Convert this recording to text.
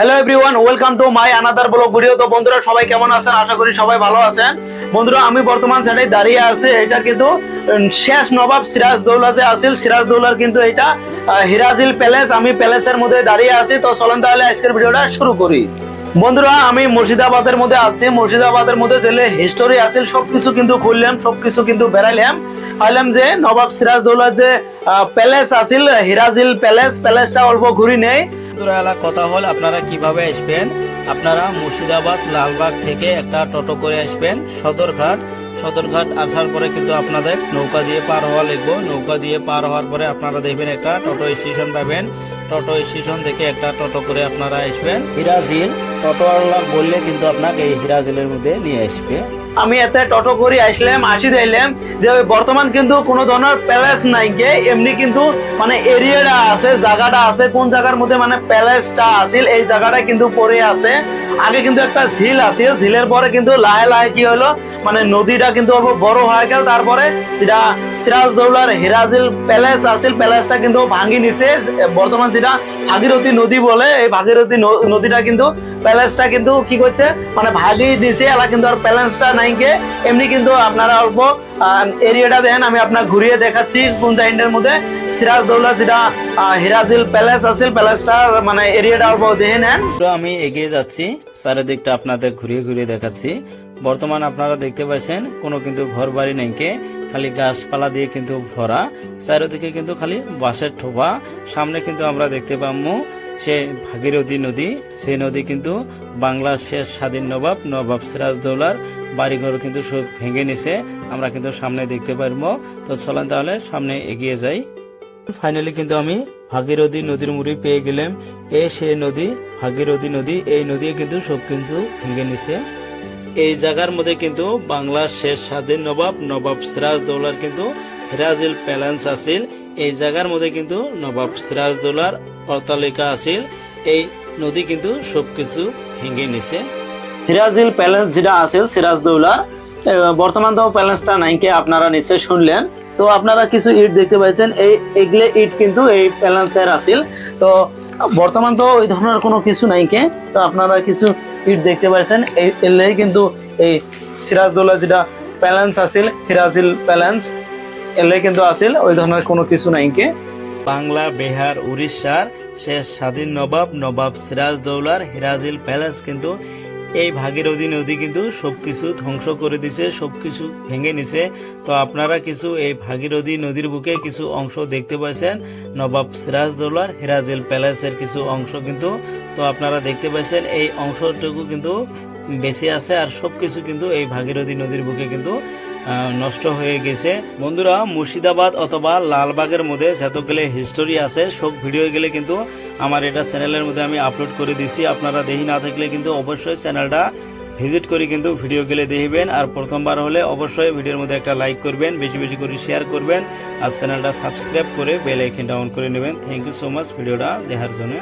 Hello everyone welcome to my another blog video তো বন্ধুরা, সবাই কেমন আছেন? আশা করি সবাই ভালো আছেন। বন্ধুরা, আমি বর্তমান সাইডে দাঁড়িয়ে আছি। এটা কিন্তু শেষ নবাব সিরাজ দৌলা যে আছিল সিরাজ দৌলার কিন্তু এটা হিরাজিল প্যালেস। আমি প্যালেসের মধ্যে দাঁড়িয়ে আছি। তো চলেন তাহলে আজকের ভিডিওটা শুরু করি। বন্ধুরা, আমি মুর্শিদাবাদের মধ্যে আছি। মুর্শিদাবাদের মধ্যে যে হিস্টোরি আছে সবকিছু কিন্তু খুললাম, সবকিছু কিন্তু বেড়াইলাম। পাইলাম যে নবাব সিরাজ দৌলার যে প্যালেস আছিল, হিরাজিল প্যালেস। প্যালেসটা অল্প ঘুরি নেই। বন্ধুরা কথা হল, আপনারা কীভাবে আসবেন? আপনারা মুর্শিদাবাদ, লালবাগ থেকে একটা টোটো করে আসবেন, সদরঘাট। সদরঘাট আসার পরে কিন্তু আপনাদের নৌকা দিয়ে পার হওয়া লাগবে। নৌকা দিয়ে পার হওয়ার পরে আপনারা দেখবেন একটা টোটো স্টেশন পাবেন। টোটো স্টেশন থেকে একটা টোটো করে আপনারা আসবেন। হিরাজিল টোটোওয়ালা বললে কিন্তু আপনাকে এই হিরাজিলের মধ্যে নিয়ে আসবে। আমি এতে টোটো করি, আসলাম, আসি দিলাম যে বর্তমান কিন্তু কোনো ধরনের প্যালেস নাই গে, এমনি কিন্তু মানে এরিয়াটা আছে, জায়গাটা আছে, কোন জায়গার মধ্যে মানে প্যালেসটা আছিল, এই জায়গাটা কিন্তু পড়ে আছে। আগে কিন্তু একটা ঝিল আছিল, ঝিলের পরে কিন্তু লাহে লাহে কি হলো মানে নদীটা কিন্তু অল্প বড় হয়ে গেল। তারপরে যেটা সিরাজদৌলার হিরাজিল প্যালেস আছিল, প্যালেসটা কিন্তু ভাঙি নিছে। বর্তমান যেটা ভাগীরথী নদী বলে, এই ভাগীরথী নদীটা কিন্তু প্যালেসটা কিন্তু কি করছে মানে ভাগি দিছে। এলা কিন্তু আর প্যালেসটা নাই কে এমনি কিন্তু আপনারা অল্প এরিয়াটা দেখেন, আমি আপনার ঘুরিয়ে দেখাচ্ছি কোন জাইন্ডের মধ্যে। সিরাজদৌলা যেটা হিরাজিল প্যালেস আছিল, প্যালেসটা মানে এরিয়াটা অল্প দেখে নেন। আমি এগিয়ে যাচ্ছি, চারিদিকটা আপনাদের ঘুরিয়ে ঘুরিয়ে দেখাচ্ছি। বর্তমান আপনারা দেখতে পাচ্ছেন, কোনো কিন্তু ঘর বাড়ি নেই কে, খালি গাছপালা দিয়ে কিন্তু ভরা। চারিদিকে কিন্তু খালি বাঁশের ঠোপা সামনে কিন্তু আমরা দেখতে পাবো সে ভাগীরথী নদী। সেই নদী কিন্তু বাংলার শেষ স্বাধীন নবাব নবাব সিরাজদৌলার বাড়িঘর কিন্তু সব ভেঙে নিছে। আমরা কিন্তু সামনে দেখতে পারব। তো চলেন তাহলে সামনে এগিয়ে যাই। ফাইনালি কিন্তু আমি ভাগীরথী নদীর মুড়ি পেয়ে গেলাম। এ সে নদী, ভাগীরথী নদী, এই নদী কিন্তু সব কিন্তু ভেঙে নিছে। জায়গার মধ্যে কিন্তু বাংলার শেষ স্বাধীন নবাব নবাব সিরাজ দৌলার কিন্তু হিরাজিল প্যালেন্স আছিল। এই জায়গার মধ্যে কিন্তু নবাব সিরাজ দৌলার অট্টালিকা আছিল। এই নদী কিন্তু সবকিছু ভেঙে নিছে। সিরাজিল প্যালেস যেটা আছিল, সিরাজদৌলার বর্তমান তো প্যালেসটা নাইকে আপনারা নিশ্চয় শুনলেন। তো আপনারা কিছু ইট দেখতে পাচ্ছেন এই এগুলো ইট কিন্তু এই প্যালেন্সের আছিল। তো বর্তমান তো ওই ধরনের কোনো কিছু নাই কে। তো আপনারা কিছু ইট দেখতে পাচ্ছেন। এই এলেই কিন্তু এই সিরাজদৌল্লা যেটা প্যালেন্স আছিল সিরাজিল প্যালেন্স এলে কিন্তু আছিল, ওই ধরনের কোনো কিছু নাই কে। বাংলা, বিহার, উড়িষ্যার শেষ স্বাধীন নবাব নবাব সিরাজদৌলার হিরাজিল প্যালেস কিন্তু এই ভাগীরথী নদী কিন্তু সবকিছু ধ্বংস করে দিছে, সবকিছু ভেঙে নিছে। তো আপনারা কিছু এই ভাগীরথী নদীর বুকে কিছু অংশ দেখতে পাচ্ছেন নবাব সিরাজদৌলার হেরাজেল প্যালেসের কিছু অংশ কিন্তু। তো আপনারা দেখতে পাচ্ছেন এই অংশটুকু কিন্তু বেশি আছে আর সবকিছু কিন্তু এই ভাগীরথী নদীর বুকে কিন্তু নষ্ট হয়ে গেছে। বন্ধুরা, মুর্শিদাবাদ অথবা লালবাগের মধ্যে যতগুলো হিস্টোরি আছে, সব ভিডিও গেলে কিন্তু আমার এটা চ্যানেলের মধ্যে আমি আপলোড করে দিছি। আপনারা দেখি না থাকলে কিন্তু অবশ্যই চ্যানেলটা ভিজিট করে কিন্তু ভিডিও গেলে দেখবেন। আর প্রথমবার হলে অবশ্যই ভিডিওর মধ্যে একটা লাইক করবেন, বেশি বেশি করে শেয়ার করবেন। আর চ্যানেলটা সাবস্ক্রাইব করে বেল আইকনটা অন করে নেবেন। থ্যাংক ইউ সো মাচ ভিডিওটা দেখার জন্য।